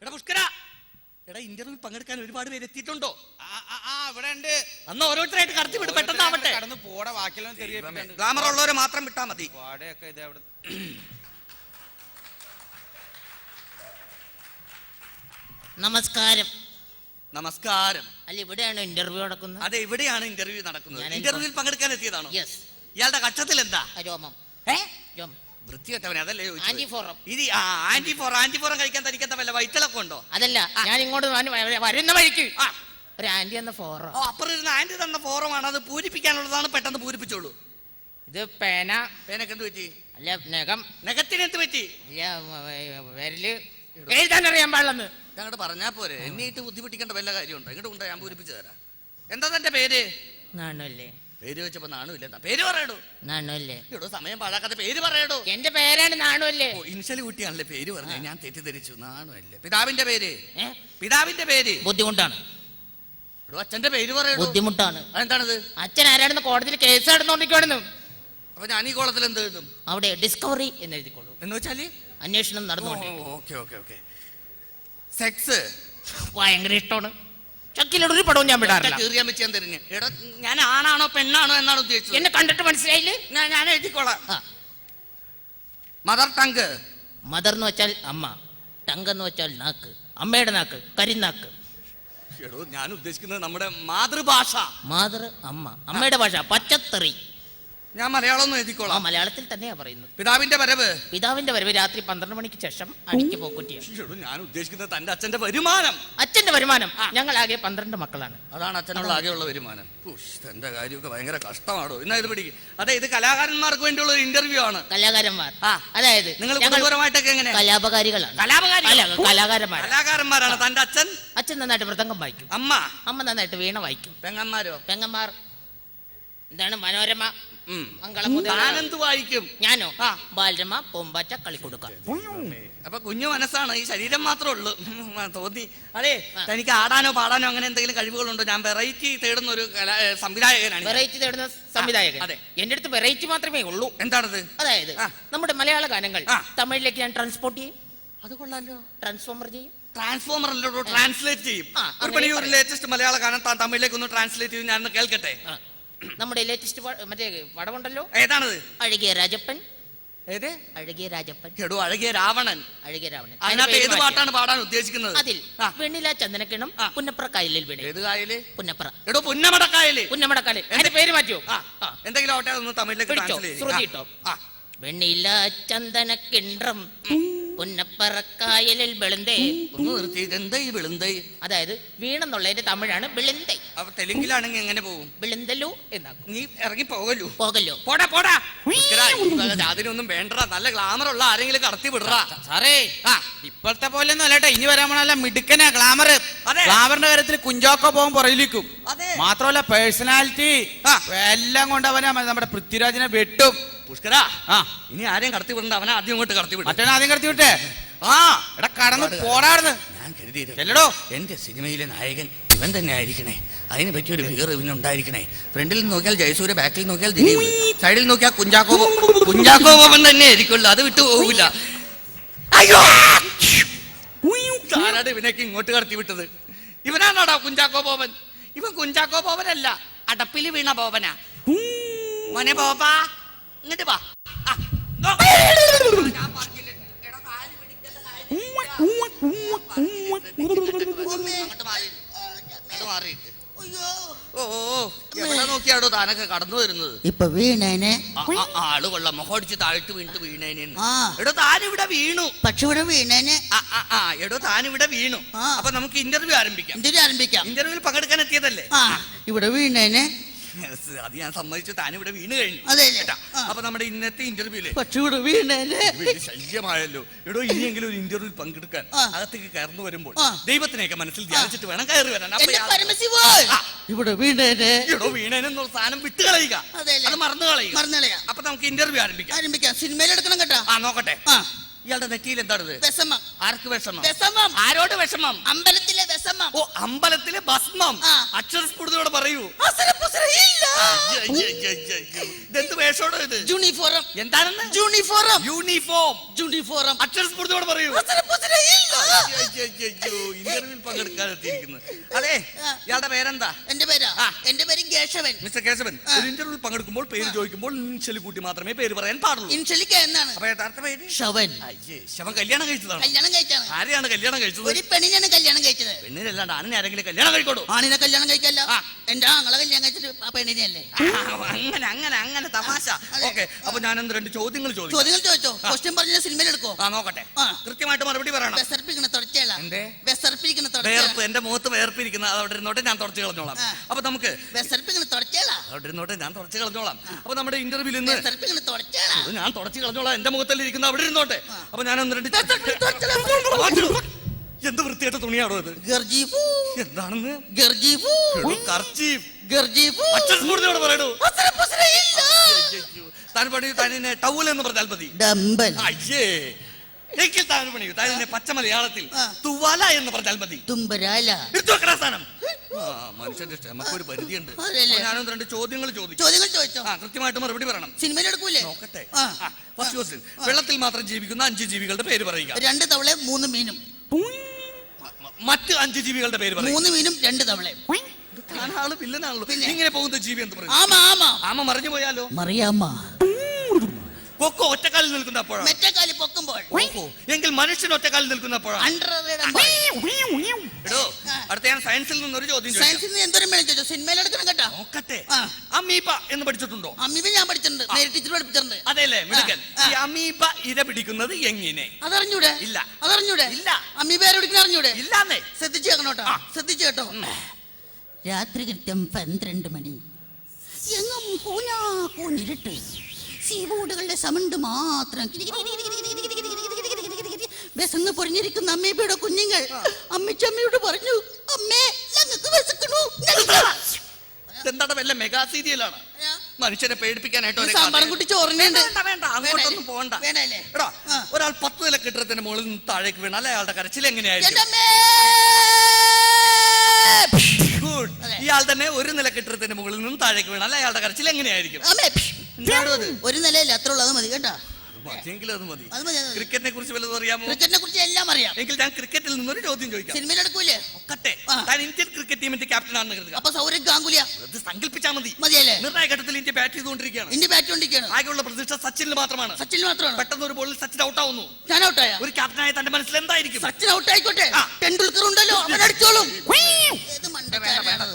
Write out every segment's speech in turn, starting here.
എടാ പുഷ്കര. എടാ ഇന്റർവ്യൂ പങ്കെടുക്കാൻ ഒരുപാട് പേര് എത്തിയിട്ടുണ്ടോ? ഇവിടെ ഉണ്ട്. അന്ന് ഓരോരുത്തരായിട്ട് കടത്തി വിട് പെട്ടെന്നാവട്ടെ കടന്ന് പോടെ തെറിയിപ്പിക്കാണ്ട് ഗ്ലാമർ ഉള്ളവരെ മാത്രം വിട്ടാ മതി. വാടയൊക്കെ ഇത് അവിടെ നമസ്കാരം. നമസ്കാരം. അല്ല ഇവിടെയാണ് ഇന്റർവ്യൂ നടക്കുന്നത്? അതെ ഇവിടെയാണ് ഇന്റർവ്യൂ നടക്കുന്നത്. ഇന്റർവ്യൂവിൽ പങ്കെടുക്കാൻ എത്തിയതാണോ? യെസ് ഇയാളുടെ കക്ഷത്തിൽ എന്താ? രോമം. രോമം. വൃത്തികെട്ടവനെ അതല്ലേ ചോദിച്ചത്? ആന്റിഫോറം. ഇത് ആ ആന്റിഫോറം ആന്റിഫോറം കഴിക്കാൻ തനിക്കത്ത വല്ല വയറ്റിളക്കം ഉണ്ടോ? അതല്ല ഞാൻ ഇങ്ങോട്ട് വന്ന് വ- വരുന്ന വഴിക്ക്. ആ. ഒരു ആന്റി എന്ന ഫോറം. ഓ അപ്പുറം ഇരുന്ന് ആന്റി തന്ന ഫോറമാണ് അത് പൂരിപ്പിക്കാനുള്ളതാണ് പെട്ടെന്ന് പൂരിപ്പിച്ചോളൂ. ഇത് പേന. പേനക്ക് എന്ത് പറ്റി? അല്ല നഖം. നഖത്തിന് എന്ത് പറ്റി? അല്ല വ- വ- വിരൽ. എഴുതാൻ അറിയാൻ പാടില്ലെന്ന്. ഞങ്ങോട്ട് പറഞ്ഞാ പോരെ. എന്നിട്ട് ബുദ്ധിമുട്ടിക്കേണ്ട വല്ല കാര്യമുണ്ടോ? ഇങ്ങോട്ട് കൊണ്ടുപോയി ഞാൻ പൂരിപ്പിച്ചു തരാം. എന്താ തന്റെ പേര്? നാണല്ലേ. പേര് വെച്ചപ്പോ നാണുമില്ല പേര് പറയടോ. നാണല്ലേ എടോ സമയം പാഴാക്കാത്ത പേര് പറയടോ. എന്റെ പേരാണ് നാണല്ലേ ഓ ഇൻഷൽ കുട്ടിയാണല്ലേ പേര് പറഞ്ഞു? ഞാൻ തെറ്റിദ്ധരിച്ചു. നാണുമല്ലേ പിതാവിന്റെ പേര്. പിതാവിന്റെ പേര്. ബുദ്ധിമുട്ടാണ്. അച്ഛന്റെ പേര് പറയടോ. ബുദ്ധിമുട്ടാണ്. അതെന്താണത്? അച്ഛൻ ആരാണെന്ന് കോടതിയിൽ കേസ് നടന്നുകൊണ്ടിരിക്കുകയാണെന്ന് അപ്പൊ ഞാൻ ഈ കോളത്തിൽ എന്ത് എഴുതും? അവിടെ ഡിസ്കവറി എന്ന് എഴുതിക്കോളൂ. എന്ന് വെച്ചാൽ? അന്വേഷണം നടന്നു ഓക്കെ ഓക്കെ ഓക്കെ. സെക്സ്. ഭയങ്കര ഇഷ്ടമാണ്. ചക്കിലോട് ഒരു പടവും ഞാൻ വിടാറില്ല. കീറിയാൻ ഞാൻ തിരിഞ്ഞ് എടാ ഞാൻ ആണാണോ പെണ്ണാണോ എന്നാണ് ഉദ്ദേശിച്ചത്. എന്നെ കണ്ടിട്ട് മനസ്സിലായില്ലേ? ഞാൻ ഞാൻ എഴുതിക്കോളാം. മദർ ടങ്ക് മദർ എന്ന് വെച്ചാൽ അമ്മ. ടങ്ക് എന്ന് വെച്ചാൽ നാക്ക്. അമ്മയുടെ നാക്ക് കരിനാക്ക് എടോ ഞാൻ ഉദ്ദേശിക്കുന്നത് നമ്മുടെ മാതൃഭാഷ. മാതൃ അമ്മ. അമ്മയുടെ ഭാഷ പച്ചത്തറി. ഞാൻ മലയാളം ഒന്നും ആ എഴുതിക്കോളാം മലയാളത്തിൽ തന്നെയാ പറയുന്നത്. പിതാവിന്റെ വരവ്. പിതാവിന്റെ വരവ് രാത്രി പന്ത്രണ്ട് മണിക്ക് ശേഷം അടിക്ക് പോക്കുറ്റിയാണ്. ഞാൻ ഉദ്ദേശിക്കുന്നത് തന്റെ അച്ഛന്റെ വരുമാനം. അച്ഛന്റെ വരുമാനം. ഞങ്ങൾ ആകെ പന്ത്രണ്ട് മക്കളാണ്. അതാണ് അച്ഛനുള്ള ആകെയുള്ള വരുമാനം. ഉഷ്, എന്റെ കാര്യമൊക്കെ ഭയങ്കര കഷ്ടമാണോ എന്നാ ഇത് പിടിക്കും. അതെ ഇത് കലാകാരന്മാർക്ക് വേണ്ടിയുള്ള ഒരു ഇന്റർവ്യൂ ആണ്. കലാകാരന്മാർ. ആ. അതായത് നിങ്ങൾ ഞങ്ങൾ കുടുംബപരമായിട്ടൊക്കെ എങ്ങനെ? കലാപകാരികളാണ്. കലാപകാരികൾ? അല്ല, കലാകാരന്മാർ കലാകാരന്മാരാണ്. തന്റെ അച്ഛൻ? അച്ഛൻ നന്നായിട്ട് മൃദംഗം വായിക്കും. അമ്മ? അമ്മ നന്നായിട്ട് വീണ വായിക്കും. പെങ്ങന്മാരോ? പെങ്ങന്മാർ. എന്താണ് മനോരമ? താനെന്ത് വായിക്കും? ഞാനോ. ബാലരമ കളി കളിക്കൊടുക്ക. അപ്പൊ കുഞ്ഞു മനസ്സാണ്. ഈ ശരീരം മാത്രമേ ഉള്ളൂ. തോന്നി. അതെ തനിക്ക് ആടാനോ പാടാനോ അങ്ങനെ എന്തെങ്കിലും കഴിവുകളുണ്ടോ? ഞാൻ വെറൈറ്റി തേടുന്ന ഒരു സംവിധായകനാണ് വെറൈറ്റി തേടുന്ന സംവിധായകൻ. അതെ. എന്റെ അടുത്ത് വെറൈറ്റി മാത്രമേ ഉള്ളൂ. എന്താണത്? അതായത്. നമ്മുടെ മലയാള ഗാനങ്ങൾ തമിഴിലേക്ക് ഞാൻ ട്രാൻസ്പോർട്ട് ചെയ്യും. അത് കൊള്ളാലോ. ട്രാൻസ്ഫോമർ ചെയ്യും. ട്രാൻസ്ഫോമർ അല്ലോ ട്രാൻസ്ലേറ്റ് ചെയ്യും. ഒരു പണി ഒരു ലേറ്റസ്റ്റ് മലയാള ഗാനം താൻ തമിഴിലേക്ക് ഒന്ന് ട്രാൻസ്ലേറ്റ് ചെയ്യും ഞാൻ കേൾക്കട്ടെ. നമ്മുടെ ലേറ്റസ്റ്റ് മറ്റേ പടമുണ്ടല്ലോ ഏതാണത്? അഴകിയ രാജപ്പൻ. ഏത്? അഴകിയ രാജപ്പൻ. എടോ അഴകിയ രാവണൻ. അഴകിയ രാവണൻ. അതിനകത്ത് ഏത് പാട്ടാണ് പാടാൻ ഉദ്ദേശിക്കുന്നത്? അതിൽ വെണ്ണില ചന്ദനക്കിണം. പുന്നപ്ര കായലിൽ വീണ്. ഏത് കായൽ? പുന്നപ്ര. എടോ പുന്നമടക്കായൽ പുന്നമടക്കാൽ അതിന്റെ പേര് മാറ്റിയോ. എന്തെങ്കിലും ആവട്ടെ ഒന്ന് തമിഴിലേക്ക് ശ്രുതി ആ. വെണ്ണില ചന്ദനക്കിണ്ണം പുന്നപ്പറക്കായലിൽ വെളുന്തേ. ഒന്ന് നിർത്തി ഇതെന്താ ഈ വിളുന്തൈ? അതായത് വീണെന്നുള്ളതിന്റെ തമിഴാണ് വിളുന്തൈ. അപ്പൊ തെലുങ്കിലാണെങ്കിൽ എങ്ങനെ പോകും? വിളുന്തലു എന്നാക്കും. നീ ഇറങ്ങി പോകല്ലോ പോകല്ലോ. പോടാ പോടാ. അതിനൊന്നും ഈ വക ജാതിനൊന്നും വേണ്ടടാ. നല്ല ഗ്ലാമർ ഉള്ള ആരെങ്കിലും കടത്തി വിടറാ. സാറേ ആ. ഇപ്പോഴത്തെ പോലെ ഒന്നും അല്ലട്ടെ. ഇനി വരാൻ പോണല്ല മിടുക്കനാ ഗ്ലാമർ അതെ. ഗ്ലാമറിന്റെ കാര്യത്തിൽ കുഞ്ചോക്കോ പോകും പുറയിലേക്കും. അതെ. മാത്രമല്ല പേഴ്സണാലിറ്റി ആ. എല്ലാം കൊണ്ട് അവനെ നമ്മുടെ പൃഥ്വിരാജിനെ വെട്ടും. പുഷ്കരാ. ആ. ഇനി ആരെയും കടത്തി വിടണ്ട അവനെ ആദ്യം ഇങ്ങോട്ട് കടത്തി വിടും. മറ്റേ ആദ്യം കടത്തി വിട്ടേ. ആ എടാ കടന്ന് പോടാർന്ന് ഞാൻ കരുതിയത് എന്റെ സിനിമയിലെ നായകൻ ഇവൻ തന്നെ ആയിരിക്കണേ. അതിനെ പറ്റിയ ഒരു ഫിഗർ ഇവനുണ്ടായിരിക്കണേ ഫ്രണ്ടിൽ നോക്കിയാൽ ജയസൂര്യ ബാക്കിൽ നോക്കിയാൽ ദിലീപ്. സൈഡിൽ നോക്കിയാൽ കുഞ്ചാക്കോ കുഞ്ചാക്കോ ബോബൻ തന്നെ ആയിരിക്കുള്ളൂ. അത് വിട്ടു പോകില്ല അയ്യോ! ആരാണ് ഇവനേക്ക് ഇങ്ങോട്ട് കടത്തി വിട്ടത്? ഇവനാണോടാ കുഞ്ചാക്കോ ബോബൻ ഇവൻ കുഞ്ചാക്കോ ബോബനല്ല അടപ്പിൽ വീണ ബോബനാ. മോനെ ബോബാ. ഇങ്ങോട്ട് വാ. നോക്കിയാടോ താനൊക്കെ കടന്നു വരുന്നത്? ഇപ്പൊ വീണേനെ. ആൾ കൊള്ള. മുഖടിച്ച് താഴ്ത്ത് വീണിട്ട് വീണേനെ എടോ താനിവിടെ വീണു. പക്ഷെ ഇവിടെ വീണേനെ. ആ, എടോ താനിവിടെ വീണു. അപ്പൊ നമുക്ക് ഇന്റർവ്യൂ ആരംഭിക്കാം. ഇന്റർവ്യൂ ആരംഭിക്കാം. ഇന്റർവ്യൂവിൽ പങ്കെടുക്കാൻ എത്തിയതല്ലേ? ആ ഇവിടെ വീണേനെ. അത് ഞാൻ സമ്മതിച്ചു. ഇവിടെ വീണ് കഴിഞ്ഞു. അതെല്ലേ? കേട്ടാ? ആ. അപ്പൊ നമ്മുടെ ഇന്നത്തെ ഇന്റർവ്യൂൽ പക്ഷെ ഇവിടെ വീണേനെ വലിയ ശല്യമായല്ലോ. എടോ ഇനിയെങ്കിലും ഒരു ഇന്റർവ്യൂ പങ്കെടുക്കാൻ ആ. അകത്തേക്ക് കയറുന്നു വരുമ്പോൾ ആ. ദൈവത്തിനെയൊക്കെ മനസ്സിൽ ധ്യാനിച്ചിട്ട് വേണം കയറി വരാൻ. അപ്പൊ എന്റെ യാ- പരമശിവോ! ആ. ഇവിടെ വീണേനെ എടോ വീണേനെന്നുള്ള സാധനം വിട്ട് കളയുക? അത് മറന്നു കളയുക അപ്പൊ നമുക്ക് ഇന്റർവ്യൂ ആരംഭിക്കാം. ആരംഭിക്കാം. സിനിമയിൽ എടുക്കണം കേട്ടോ. ആ നോക്കട്ടെ. ആ. ഇയാളുടെ നെറ്റിയിൽ എന്താണ് വിഷമം. ആർക്ക് വിഷമം? വിഷമം. ആരോട് വിഷമം? അമ്പലത്തിലെ വിഷമം. ഓ അമ്പലത്തിലെ ഭസ്മം. അക്ഷരസ്ഫുടതയോടെ പറയൂ. ഇതെന്ത് വേഷോടോ ഇത്? യൂണിഫോം എന്താണെന്ന്? യൂണിഫോറം യൂണിഫോം യൂണിഫോറം അക്ഷരസ്ഫുടതയോടെ പറയൂ. ഇന്റർവ്യൂവിൽ പങ്കെടുക്കാൻ എത്തിയിരിക്കുന്നു. അതെ ഇയാളുടെ പേരെന്താ? എന്റെ പേരാ. എന്റെ പേര് കേശവൻ. മിസ്റ്റർ കേശവൻ. ഒരു ഇന്റർവ്യൂവിൽ പങ്കെടുക്കുമ്പോൾ പേര് ചോദിക്കുമ്പോൾ ഇൻഷലി കൂട്ടി മാത്രമേ പേര് പറയാൻ പാടുള്ളൂ. ഇൻഷലിക്ക എന്നാണ്? അപ്പൊ യഥാർത്ഥ പേര്? ശവൻ. അയ്യേ ശവൻ കല്യാണം കഴിച്ചതാണ്? കല്യാണം കഴിച്ചാണ്. ആരെയാണ് കല്യാണം കഴിച്ചത്? ഒരു പെണ്ണിനാണ് കല്യാണം കഴിച്ചത്. പെണ്ണിനല്ലാണ്ട് ആണിനെ ആരെങ്കിലും കല്യാണം കഴിക്കോളൂ ആണിനെ കല്യാണം കഴിക്കല്ല. ആ. എന്റെ ആങ്ങളെ കല്യാണം കഴിച്ചിട്ട് ആ പെണ്ണിനെയല്ലേ? അങ്ങനെ അങ്ങനെ അങ്ങനെ തമാശ. ഓക്കെ അപ്പൊ ഞാൻ രണ്ട് ചോദ്യങ്ങൾ ചോദിച്ചു ചോദ്യങ്ങൾ ചോദിച്ചോ? ക്വസ്റ്റ്യൻ പറഞ്ഞ സിനിമയിൽ എടുക്കോ ആ നോക്കട്ടെ ആ. കൃത്യമായിട്ട് മറുപടി പറയണം വിസർപ്പിക്കണ തുടച്ചേള എന്തേ? വിസർപ്പിക്കണ വേർപ്പ് തുടച്ചേള എന്റെ മുഖത്ത് വേർപ്പിരിക്കുന്ന അതവിടെ അവിടെ ഇരുന്നോട്ടെ ഞാൻ തുടച്ചു കളഞ്ഞോളാം. അപ്പൊ നമുക്ക് അവിടെ ഇരുന്നോട്ടെ ഞാൻ തുടച്ചു കളഞ്ഞോളാം. അപ്പൊ നമ്മുടെ ഇന്റർവ്യൂവിൽ വിസർപ്പിക്കണ അത് ഞാൻ തുടച്ചു കളഞ്ഞോളാം. എന്റെ മുഖത്തല്ലേ ഇരിക്കുന്ന അവിടെ ഇരുന്നോട്ടെ. അപ്പൊ ഞാൻ ഒന്ന് രണ്ട്. എന്ത് വൃത്തിയായിട്ട് തുണിയാണോ അത് എന്താണെന്ന്? പറയണു. താൻ പണി താനെ ടൗൽ എന്ന് പറഞ്ഞാൽ മതി. അയ്യേ. എങ്കിൽ താൻ പണിയൂ താനെ പച്ച മലയാളത്തിൽ. തുവാല എന്ന് പറഞ്ഞാൽ മതി. തുമ്പരാല. സ്ഥാനം മനുഷ്യന്റെ ക്ഷമക്ക് ഒരു പരിധിയുണ്ട് ഞാനൊന്ന് രണ്ട് ചോദ്യങ്ങൾ ചോദിച്ചു. ചോദ്യങ്ങൾ ചോദിച്ചോ? ആ കൃത്യമായിട്ട് മറുപടി പറയണം. സിനിമയിൽ എടുക്കൂലേ? നോക്കട്ടെ. ഫസ്റ്റ് ക്വസ്റ്റ്യൻ വെള്ളത്തിൽ മാത്രം ജീവിക്കുന്ന അഞ്ച് ജീവികളുടെ പേര് പറയുക. രണ്ട് തവളെ മൂന്ന് മീനും. മറ്റ് അഞ്ച് ജീവികളുടെ പേര് പറയുക. മൂന്ന് മീനും രണ്ട് തവളയും? ഇങ്ങനെ പോകുന്ന ജീവി എന്ത് പറയും? ആമ ആമ. ആമ മറിഞ്ഞു പോയാലോ? മറിയാമ്മ. കൊക്കോ ഒറ്റക്കാലിൽ നിൽക്കുന്ന മെറ്റക്കാലി പൊക്കുമ്പോൾ. എങ്കിൽ മനുഷ്യൻ ഒറ്റക്കാലിൽ നിൽക്കുന്ന അപ്പോഴാണ് അണ്ടറിടുമ്പോൾ എടോ ആ. അടുത്ത ഞാൻ സയൻസിൽ ചോദ്യം സയൻസിൽ നിന്ന് ഒരു ചോദ്യം ചോദിച്ചോ? സിനിമയിൽ എടുക്കണം കേട്ടോ. നോക്കട്ടെ. അമീബ എന്ന് പഠിച്ചിട്ടുണ്ടോ? അമീബ ഞാൻ പഠിച്ചിട്ടുണ്ട്. ടീച്ചർ പഠിപ്പിച്ചിട്ടുണ്ട്. അതെല്ലേ? മിടുക്കൻ. ഈ അമീബ ഇര പിടിക്കുന്നത് എങ്ങനെ? അതറിഞ്ഞൂടെ? ഇല്ല. അതറിഞ്ഞൂടെ? ഇല്ല. അമീബ പിടിക്കുന്ന അറിഞ്ഞൂടെ? ഇല്ലാന്നേ. ശ്രദ്ധിച്ചു കേൾക്കണം കേട്ടോ. ശ്രദ്ധിച്ചു കേട്ടോ. രാത്രി കൃത്യം പന്ത്രണ്ട് മണി. എങ്ങും പൂഞ്ഞാ പൂഞ്ഞിരുട്ട് സീബോർഡുകളുടെ സൗണ്ട് മാത്രം വിശന്ന് പൊരിഞ്ഞിരിക്കുന്ന അമ്മയുടെ കുഞ്ഞുങ്ങൾ അമ്മച്ചമ്മയോട് പറഞ്ഞു അമ്മേ ഞങ്ങൾക്ക് വിശക്കണു എന്താണ് വെല്ല മെഗാ സീരിയലാണ് മനുഷ്യരെ പേടിപ്പിക്കാനായിട്ട് അങ്ങോട്ടൊന്നും പോകണ്ട എടാ ഒരാൾ പത്ത് നില കെട്ടിടത്തിന് മുകളിൽ നിന്ന് താഴേക്ക് വീണ അല്ലെ അയാളുടെ കരച്ചിൽ എങ്ങനെയായിരിക്കും ഗുഡ് ഇയാൾ തന്നെ ഒരു നില കെട്ടിടത്തിന് മുകളിൽ നിന്ന് താഴേക്ക് വീണ അല്ലെ അയാളുടെ കരച്ചിൽ എങ്ങനെയായിരിക്കും ഒരു നിലയില്ല? അത്ര ഉള്ളത് മതി കേട്ടോ. ക്രിക്കറ്റിനെ കുറിച്ച് വല്ലതും അറിയാമോ? ക്രിക്കറ്റിനെ കുറിച്ച് എല്ലാം അറിയാം. എങ്കിൽ ഞാൻ ക്രിക്കറ്റിൽ നിന്നൊരു ചോദ്യം ചോദിക്കാം. സിനിമയിൽ എടുക്കൂലേ? ഒക്കട്ടെ. താൻ ഇന്ത്യൻ ക്രിക്കറ്റ് ടീമിന്റെ ക്യാപ്റ്റൻ ആണെന്ന് കരുതുക. അപ്പൊ സൗരഭ് ഗാംഗുലിയ? അത് സങ്കല്പിച്ചാൽ മതി. മതിയല്ലേ? ഘട്ടത്തിൽ ഇന്ത്യ ബാറ്റ് ചെയ്തുകൊണ്ടിരിക്കുകയാണ്. ഇന്ത്യ ബാറ്റ് ആകെയുള്ള സച്ചിനിൽ മാത്രമാണ്. മാത്രമാണ്? പെട്ടെന്ന് ഒരു ബോളിൽ സച്ചിൻ ഔട്ട് ആവുന്നു. ഞാൻ ഔട്ടായ ഒരു ക്യാപ്റ്റനായ തന്റെ മനസ്സിൽ എന്തായിരിക്കും? സച്ചിൻ ഔട്ട് ആയിക്കോട്ടെ. ടെണ്ടുൽക്കർ ഉണ്ടല്ലോ. അവൻ അടിച്ചോളും.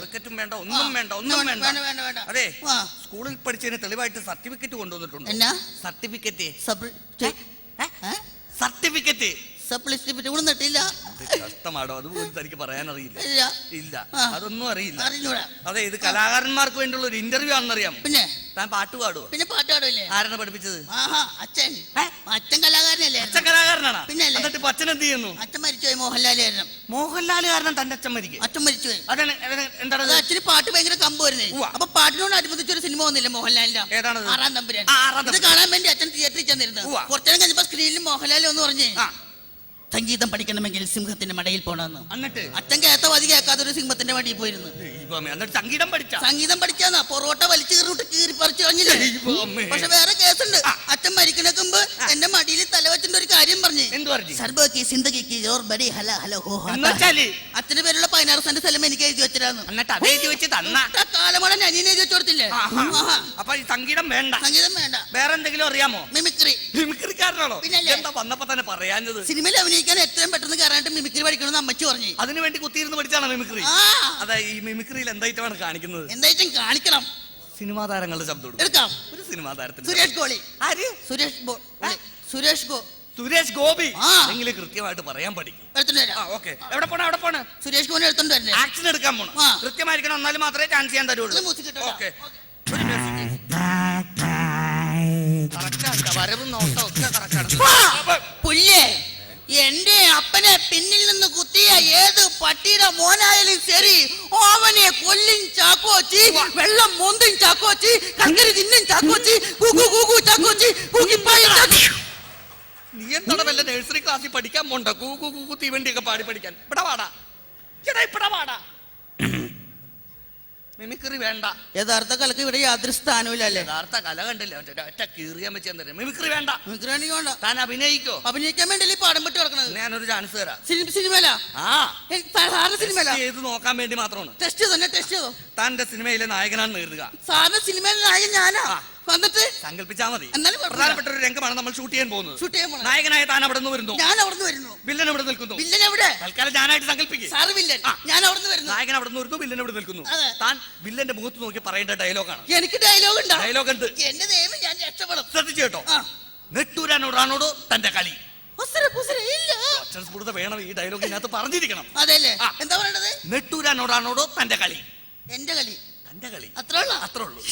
ക്രിക്കറ്റും വേണ്ട ഒന്നും വേണ്ട ഒന്നും വേണ്ട. അതെ. പഠിച്ചതിന് തെളിവായിട്ട് സർട്ടിഫിക്കറ്റ് കൊണ്ടുവന്നിട്ടുണ്ട്? എന്നാ? സർട്ടിഫിക്കറ്റ്. സർട്ടിഫിക്കറ്റ്. കഷ്ടമാടോ അതുപോലും തനിക്ക് പറയാൻ അറിയില്ല ഇല്ല. അതൊന്നും അറിയില്ല. അതെ ഇത് കലാകാരന്മാർക്ക് വേണ്ടിയുള്ള ഒരു ഇന്റർവ്യൂ ആണെന്നറിയാം. പിന്നെ? താൻ പാട്ട് പാടുവോ? പിന്നെ പാട്ട് പാട്ടാടില്ലേ ആരാണ് പഠിപ്പിച്ചത്? അച്ഛൻ. അച്ഛൻ കലാകാരനല്ലേ അച്ഛൻ കലാകാരനാണ് പിന്നല്ലേ? എന്നിട്ട് ഇപ്പൊ അച്ഛൻ എന്ത് ചെയ്യുന്നു? അച്ഛൻ മരിച്ചുപോയി കാരണം. മോഹൻലാൽ കാരണം തന്റെ അച്ഛൻ മരിക്കും അച്ഛൻ മരിച്ചുപോയി. അതാണ് എന്താണ് അച്ഛന് പാട്ട് ഭയങ്കര കമ്പ് വരുന്നേ. അപ്പൊ പാട്ടിനോട് അനുബന്ധിച്ച് ഒരു സിനിമ വന്നില്ല മോഹൻലാലിന്റെ? ഏതാണ് ആറാം തമ്പുരാൻ. ആറാം ഇത് കാണാൻ വേണ്ടി അച്ഛൻ തിയേറ്ററിൽ ചെന്നിരുന്നു. കുറച്ചു നേരം കഴിഞ്ഞപ്പോ സ്ക്രീനിൽ മോഹൻലാൽ എന്ന് പറഞ്ഞേ സംഗീതം പഠിക്കണമെങ്കിൽ സിംഹത്തിന്റെ മടയിൽ പോണെന്ന്. എന്നിട്ട്? അച്ഛൻ കേത്ത വതി കേൾക്കാത്ത ഒരു സിംഹത്തിന്റെ മടിയിൽ പോയിരുന്നു. സംഗീതം പഠിച്ച? സംഗീതം പഠിച്ചാന്നാ. പൊറോട്ട വലിച്ചു കീറിട്ട് കീറി പറിച്ചു കളഞ്ഞില്ലേ. പക്ഷെ വേറെ കേസുണ്ട്. അച്ഛൻ മരിക്കണക്ക് മുമ്പ് എന്റെ മടിയിൽ തലവച്ചിന്റെ ഒരു കാര്യം പറഞ്ഞു. എന്ത് പറഞ്ഞു? സർബോക്കി സിന്ദഗിക്ക് ജോർ ബഡി ഹല ഹല ഹോ ഹാ എന്ന് വെച്ചാൽ? അച്ഛന്റെ പേരുള്ള പതിനാറ് സെന്റ് സ്ഥലം എനിക്ക് എഴുതി വെച്ചിട്ടാണ് എന്നിട്ട് അതേ വെച്ച് തന്ന? കാലമോടെ ഞാൻ എഴുതി വെച്ച് കൊടുത്തില്ലേ. അപ്പൊ ഈ സംഗീതം വേണ്ട. സംഗീതം വേണ്ട. വേറെ എന്തെങ്കിലും അറിയാമോ? മിമിക്രി. മിമിക്രിക്കാരനാണോ? എന്താ വന്നപ്പോ തന്നെ പറയാഞ്ഞത്? സിനിമയിൽ അഭിനയിക്കാൻ എത്രയും പെട്ടെന്ന് കയറാനായിട്ട് മിമിക്രി പഠിക്കണമെന്ന് അമ്മച്ചു പറഞ്ഞു. അതിനു വേണ്ടി കുത്തിയിരുന്ന് പഠിച്ചാണോ മിമിക്രി? അതെ ഈ മിമിക്രിയിൽ എന്തായിട്ടാണ് കാണിക്കുന്നത്? എന്തായിട്ടും കാണിക്കണം. സിനിമാ താരങ്ങളുടെ ശബ്ദം എടുക്കും. ഒരു സിനിമാ താരത്തിന് സുരേഷ് ഗോളി. ആര്? സുരേഷ് ഗോ സുരേഷ് ഗോ സുരേഷ് ഗോപി. ആ. എങ്കിലും കൃത്യമായിട്ട് പറയാൻ പഠിക്കും. എടുത്തോണ്ട് ആ വരാം ഓക്കെ. എവിടെ പോണ? എവിടെ പോണ്? സുരേഷ് എടുത്തോണ്ട് വരണ്ടേ ആക്ഷൻ എടുക്കാൻ പോണം. ആ. കൃത്യമായിരിക്കണം എന്നാലും മാത്രമേ ചാൻസ് ചെയ്യാൻ തരുള്ളൂ. ഇത് music ഇട്ടോ, ഓക്കെ. വരവും നോട്ടം ഒക്കെ കറക്റ്റാണ് പുല്ലേ എന്റെ അപ്പനെ പിന്നിൽ നിന്ന് കുത്തിയ ഏത് പട്ടിയുടെ മോനായാലും ശരി. കൊല്ലും ചാക്കോച്ചി വെള്ളം മോന്തും ചാക്കോച്ചി കങ്കരി തിന്നും ചാക്കോച്ചി കൂക്കു കൂക്കു ചാക്കോച്ചി കൂക്കിപ്പായും നീ എന്താണ് വല്ല നഴ്സറി ക്ലാസ്സിൽ പഠിക്കാൻ പോണ്ട? കൂ കൂ കൂ കൂ തീവണ്ടിയൊക്കെ പാടി പഠിക്കാൻ. ഇവിടെ വാടാ. ചേട്ടാ ഇവിടെ പാടാ മിമിക്രി വേണ്ട. യഥാർത്ഥ കലക്ക് ഇവിടെ യാതൊരു സ്ഥാനവും അല്ലേ യഥാർത്ഥ കല കണ്ടില്ല? ഒറ്റ കീറിയാൻ വെച്ചാൽ മിമിക്രി വേണ്ട. മിമിക്രി വേണ്ട. താൻ അഭിനയിക്കോ? അഭിനയിക്കാൻ വേണ്ടി പാടം പെട്ട് കിടക്കണത് ഞാനൊരു ചാൻസ് തരാം. സിനിമ സിനിമല ആ. സാധാരണ സിനിമല ചെയ്ത് നോക്കാൻ വേണ്ടി മാത്രമാണ്. ടെസ്റ്റ് ചെയ്തോ? ടെസ്റ്റ് ചെയ്തോ? താന്റെ സിനിമയിലെ നായകനാണെന്ന് കരുതുക സാറിന്റെ സിനിമയിലെ നായകൻ ഞാനാ? വന്നിട്ട് സങ്കല്പിച്ചാ മതി. എന്നാലും കുഴപ്പമില്ല. പ്രധാനപ്പെട്ട ഒരു രംഗമാണ് നമ്മൾ ഷൂട്ട് ചെയ്യാൻ പോകുന്നത്. ഷൂട്ട് ചെയ്യാൻ പോണേ നായകനായ താൻ അവിടെ നിന്ന് വരുന്നു. ഞാൻ അവിടുന്ന് വരുന്നു. വില്ലൻ ഇവിടെ നിൽക്കുന്നു? വില്ലൻ എവിടെ? തൽക്കാലം ഞാനായിട്ട് സങ്കല്പിക്കുക സാറ് വില്ലൻ. ആ. ഞാൻ അവിടുന്ന് വരുന്നു. നായകൻ അവിടെ നിന്ന് വരുന്നു വില്ലൻ ഇവിടെ നിൽക്കുന്നു? അതെ. താൻ വില്ലന്റെ മുഖത്ത് നോക്കി പറയേണ്ട ഡയലോഗാണ്. എനിക്ക് ഡയലോഗ് ഉണ്ടോ? ഡയലോഗ് എന്ത്? എന്റെ ദൈവം ഞാൻ രക്ഷപ്പെടും. ശ്രദ്ധിച്ചു കേട്ടോ. ആ. നെട്ടൂരാനോടാണോടോ തന്റെ കളി. ഉസ്സര പുസ്സര ഇല്ല. അക്ഷരസ്ഫുടത വേണം ഈ ഡയലോഗ് ഇതിനകത്ത് പറഞ്ഞിരിക്കണം. അതെല്ലേ ആ. എന്താ പറയണത്? നെട്ടൂരാനോടാണോടോ തന്റെ കളി. എന്റെ കളി. തന്റെ കളി. അത്രേ ഉള്ളൂ? അത്രേ ഉള്ളൂ.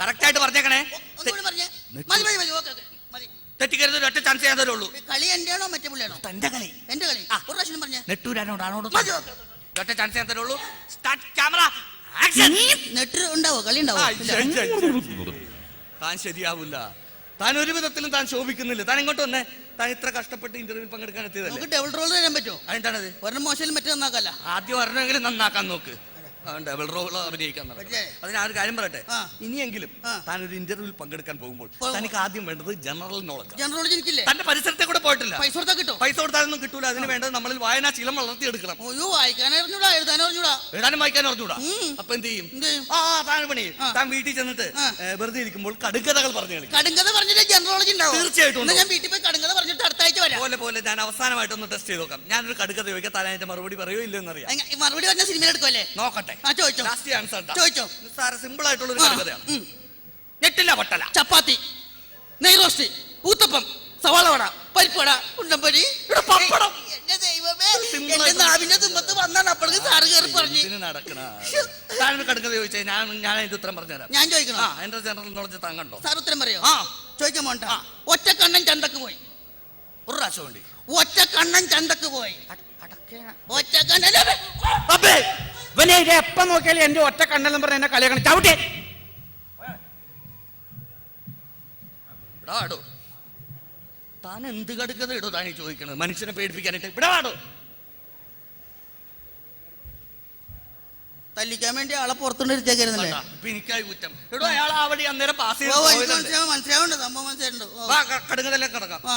കറക്റ്റ് ആയിട്ട് പറഞ്ഞേക്കണേ. തെറ്റിക്കരുത് ഒറ്റ ചാൻസ് ചെയ്യാൻ തരുള്ളൂ. കളി എന്റെ ആണോ മറ്റേ പുള്ളിയാണോ? തന്റെ കളി. എന്റെ കളി. ഒരു പ്രാവശ്യം പറഞ്ഞേ. ഓക്കെ ഒറ്റ ചാൻസ് ചെയ്യാൻ തരുള്ളൂ. സ്റ്റാർട്ട് ക്യാമറ നെറ്റ് ഉണ്ടാവോ? കളി ഉണ്ടാവോ. താൻ ശരിയാവില്ല താൻ ഒരു വിധത്തിലും താൻ ശോഭിക്കുന്നില്ല. താൻ ഇങ്ങോട്ട് വന്നേ? താൻ ഇത്ര കഷ്ടപ്പെട്ട് ഇന്റർവ്യൂവിൽ പങ്കെടുക്കാൻ എത്തിയതല്ലേ? ഡബിൾ റോൾ തരാൻ പറ്റുമോ? അതെന്താണത്? ഒരെണ്ണം മോശം മറ്റേ നന്നാക്കല്ല ആദ്യം ഒരെണ്ണമെങ്കിലും നന്നാക്കാൻ നോക്ക്. ഡബിൾ റോൾ അഭിനയിക്കാൻ നടക്കും. പറ്റില്ലേ? അത് ഒരു കാര്യം പറയട്ടെ? ആ. ഇനിയെങ്കിലും ആ. താൻ ഒരു ഇന്റർവ്യൂവിൽ പങ്കെടുക്കാൻ പോകുമ്പോൾ തനിക്ക് ആദ്യം വേണ്ടത് ജനറൽ നോളജ് ജനറൽ എനിക്കില്ലേ? തന്റെ പരിസരത്തെ കൂടെ പോയിട്ടില്ല. പൈസ കൊടുത്താൽ കിട്ടോ. പൈസ കൊടുത്താലൊന്നും കിട്ടൂല. അതിന് വേണ്ടത് നമ്മളിൽ വായനാശീലം വളർത്തിയെടുക്കണം. അയ്യോ വായിക്കാൻ അറിഞ്ഞൂടാ എഴുതാൻ അറിഞ്ഞൂടാ. എഴുതാനും വായിക്കാനും അറിഞ്ഞൂടാ. അപ്പൊ എന്ത് ചെയ്യും? ആ ആ, താൻ പണി താൻ വീട്ടിൽ ചെന്നിട്ട് വെറുതെ ഇരിക്കുമ്പോൾ കടുങ്കഥകൾ പറഞ്ഞു കളിക്കും. കടുങ്കഥ പറഞ്ഞിട്ട് ജനറോളജി ഉണ്ടാവും? തീർച്ചയായിട്ടും ഞാൻ വീട്ടിൽ പോയി കടുങ്കഥ പറഞ്ഞിട്ട് അടുത്ത വരാം പോലെ പോലെ ഞാൻ അവസാനമായിട്ടൊന്ന് ടെസ്റ്റ് ചെയ്ത് നോക്കാം. ഞാനൊരു കടുക്കഥ ചോദിക്കാം. താൻ അതിന്റെ മറുപടി പറയോ ഇല്ലെന്ന് എങ്ങ- ഈ മറുപടി പറഞ്ഞ സിനിമ എടുക്കുമല്ലേ നോക്കട്ടെ. ആ ചോദിച്ചോ. ലാസ്റ്റ് ആൻസർ ചോദിച്ചോ. സാറ് സിമ്പിൾ ആയിട്ടുള്ള ഒരു ആ, കടുക്കഥയാണ് ഉം. ഞെട്ടില്ല പൊട്ടല. ചപ്പാത്തി നെയ് റോസ്റ്റ് ഊത്തപ്പം സവാള വട പരിപ്പ് വട ഇവിടെ പപ്പടം. എന്റെ ദൈവമേ Simple എന്റെ ആയിട്ട് നാവിന്റെ തുമ്പത്ത് വന്നാണ് അപ്പോഴേക്ക് സാറ് കയറി പറഞ്ഞു. ഇതിന് നടക്കണ? താനൊരു കടുക്കഥ ചോദിച്ചാൽ ഞാൻ ഞാൻ അതിന്റെ ഉത്തരം പറഞ്ഞുതരാം. ഞാൻ ആ ചോദിക്കണോ എന്റെ ജനറൽ നോളജ് താൻ കണ്ടോ? സാർ ഉത്തരം പറയോ? ആ. ചോദിക്കാൻ പോണ്ട ആ. ഒറ്റ കണ്ണൻ ചന്തക്ക് പോയി. ഒരു പ്രാവശ്യം വേണ്ടി ഒറ്റ കണ്ണൻ ചന്തക്ക് പോയി. ഒറ്റ കണ്ണൻ അപ്പേ ഇവനെ ഇത് എപ്പം നോക്കിയാലും എന്റെ ഒറ്റ കണ്ണെന്നും പറഞ്ഞ എന്നെ കളിയാക്കണം. ചവിട്ടി. ഇടാടോ താൻ എന്ത് കടുക്കഥ ഇടോ താൻ ചോദിക്കണത്? മനുഷ്യനെ പേടിപ്പിക്കാനായിട്ട്. ഇവിടെ വാടോ തല്ലിക്കാൻ വേണ്ടി ആളെ പുറത്തുകൊണ്ട് ഇരുത്തേക്കായിരുന്നല്ലേ കണ്ടാ? ഇപ്പൊ എനിക്കായി കുറ്റം. എടോ അയാൾ അവിടെ അന്നേരം പാസ് ഓ എനിക്ക് ചെയ്ത് മനസ്സിലാവും മനസ്സിലാവുണ്ട് സംഭവം മനസ്സിലായിട്ടുണ്ട്. ഓ. കടുങ്ങതെല്ലാം കിടക്കാം. ആ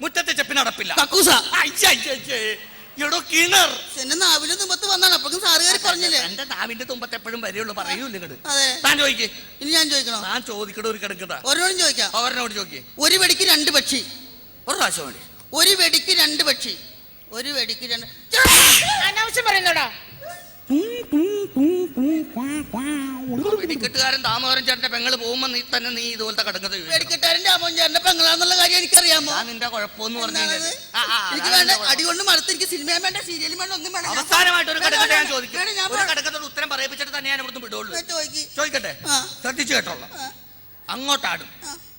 മുറ്റത്തെ ചെപ്പിന് അടപ്പില്ല കക്കൂസ. അയ്യ, അയ്യ, അയ്യ. എടോ കിണർ. എന്റെ നാവിലെ തുമ്പത്ത് വന്നാണ്. അപ്പോഴും സാറ് കയറി പറഞ്ഞില്ലേ? എന്റെ നാവിന്റെ തുമ്പത്ത് എപ്പോഴും വരെയുള്ളൂ. താൻ ചോദിക്കേ. ഇനി ഞാൻ ചോദിക്കണോ? താൻ ചോദിക്കട ഒരു ചോദിക്കാം. ഒരു വെടിക്ക് രണ്ട് പക്ഷി. ഒരു പ്രാവശ്യം വേണ്ടി. ഒരു വെടിക്ക് രണ്ട് പക്ഷി. ഒരു വെടിക്ക് രണ്ട് അനാവശ്യം പറയുന്നോടാ. വെടിക്കെട്ടുകാരൻ താമോദരൻ ചേട്ടന്റെ പെങ്ങൾ പോകുമ്പോ നീ തന്നെ നീ ഇതുപോലത്തെ കടങ്ങത് വെടിക്കെട്ടുകാരൻ അമ്മൻ ചേട്ടന്റെ പെങ്ങളാന്നുള്ള കാര്യം എനിക്കറിയാമോ നിന്റെ കുഴപ്പമെന്ന് പറഞ്ഞു എന്താണത്? ആ, ആ, എനിക്ക് അതാണ് വേണ്ട നിന്റെ കുഴപ്പം. അടി കൊണ്ട് മടുത്ത് എനിക്ക് സിനിമയും വേണ്ട സീരിയലും വേണ്ട ഒന്നും വേണ്ട അവസാനമായിട്ട് ഒരു ഞാൻ ചോദിക്കും. കടക്കഥയുടെ ഉത്തരം പറയിപ്പിച്ചിട്ട് തന്നെ ഞാൻ ഇവിടുന്ന് വിടുള്ളൂ. ചോദിക്കട്ടെ. ശ്രദ്ധിച്ചു കേട്ടോളാം. അങ്ങോട്ടാടും.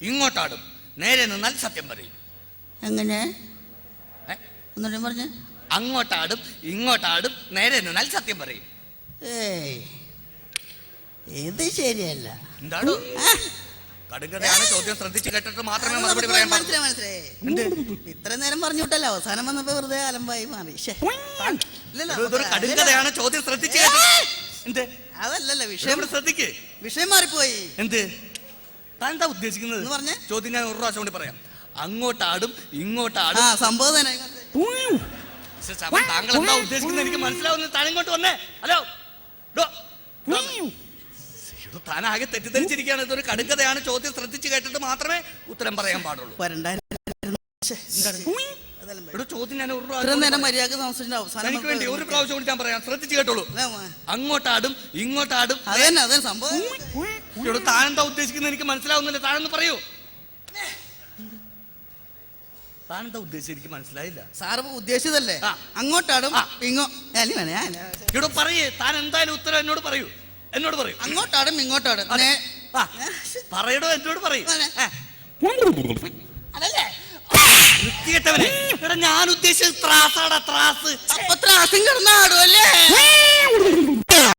ഇങ്ങോട്ടാടും നേരെ നിന്നാൽ സത്യം പറയും എങ്ങനെ? ഒന്നുകൂടി പറഞ്ഞേ അങ്ങോട്ടാടും ഇങ്ങോട്ടാടും. നേരെ നിന്നാൽ സത്യം പറയും. ഏയ് ഇത് ശരിയല്ല. എന്താണ് കടുങ്കഥയാണ് ചോദ്യം ശ്രദ്ധിച്ചു കേട്ടിട്ട് മാത്രമേ മറുപടി പറയാൻ മനസ്സിലായി മനസ്സിലായി. ഇത്ര നേരം പറഞ്ഞു വിട്ടല്ലോ അവസാനം വന്നപ്പോ വെറുതെ അലമ്പായി മാറി. കടുങ്കഥയാണ് ചോദ്യം ശ്രദ്ധിച്ചു എന്ത്? അതല്ലല്ലോ വിഷയം ശ്രദ്ധിക്കേ. വിഷയം മാറിപ്പോയി. എന്ത്? താൻ എന്താ ഉദ്ദേശിക്കുന്നത്? പറഞ്ഞേ? ചോദ്യം ഞാൻ ഒരു പ്രാവശ്യം കൂടി പറയാം. അങ്ങോട്ടാടും ഇങ്ങോട്ടാടും. സംബോധന താങ്കൾ എന്താ ഉദ്ദേശിക്കുന്നത്? എനിക്ക് മനസ്സിലാവുന്നത് താൻ ഇങ്ങോട്ട് വന്നേ. ഹലോ. താൻ ആകെ തെറ്റിദ്ധരിച്ചിരിക്കുകയാണ്. ഇതൊരു കടുങ്കഥയാണ് ചോദ്യം ശ്രദ്ധിച്ചു കേട്ടിട്ട് മാത്രമേ ഉത്തരം പറയാൻ പാടുള്ളൂ. ഒരു പ്രാവശ്യം കൂടി മര്യാദ താമസിച്ചിട്ട് അവസാനം എനിക്ക് വേണ്ടി ഒരു പ്രാവശ്യം കൂടി ഞാൻ പറയാം. ശ്രദ്ധിച്ചു കേട്ടോളൂ. അങ്ങോട്ടാടും ഇങ്ങോട്ടാടും. താൻ എന്താ ഉദ്ദേശിക്കുന്നത്? എനിക്ക് മനസ്സിലാവുന്നില്ല. താനൊന്ന് പറയൂ. താൻ എന്താ ഉദ്ദേശിച്ചത്? എനിക്ക് മനസ്സിലായില്ല. സാറ് ഉദ്ദേശിച്ചതല്ലേ? ആ. അങ്ങോട്ടാടും ആ. ഇങ്ങോ അല്ല വേണേ ഞാൻ എടോ പറയേ. താൻ എന്തായാലും ഉത്തരം എന്നോട് പറയൂ. എന്നോട് പറയൂ. അങ്ങോട്ടാടും ഇങ്ങോട്ടാടും. അതെ. നേ- ആ, പറയടോ എന്നോട് പറയൂ. മോനെ. ഏ, അതല്ലേ? വൃത്തികെട്ടവനെ. എടാ ഞാൻ ഉദ്ദേശിച്ചത് ത്രാസാടാ ത്രാസ്. അപ്പൊ ത്രാസും കിടന്നാടും അല്ലേ?